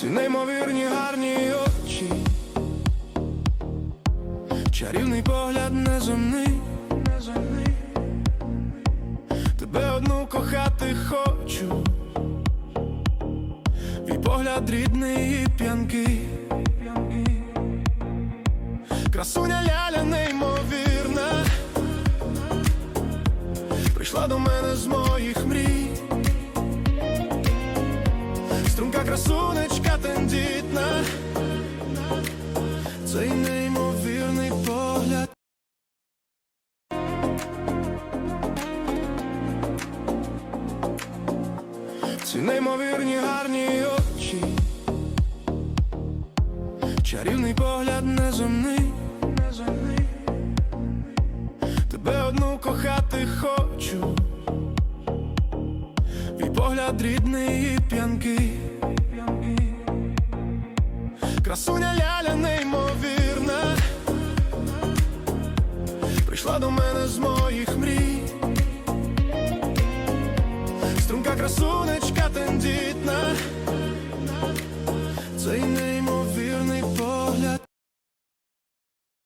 ці неймовірні гарні очі, чарівний погляд неземний, неземний. Тебе одну кохати хочу, твій погляд рідний і п'янкий, красуня ляля неймовірна, прийшла до мене з моїх мрій. Красунечка тендітна, цей неймовірний погляд. Ці неймовірні гарні очі, чарівний погляд неземний, неземний. Тебе одну кохати хочу, твій погляд рідний і п'янкий, красуня ляля неймовірна, прийшла до мене з моїх мрій. Струнка красунечка тенді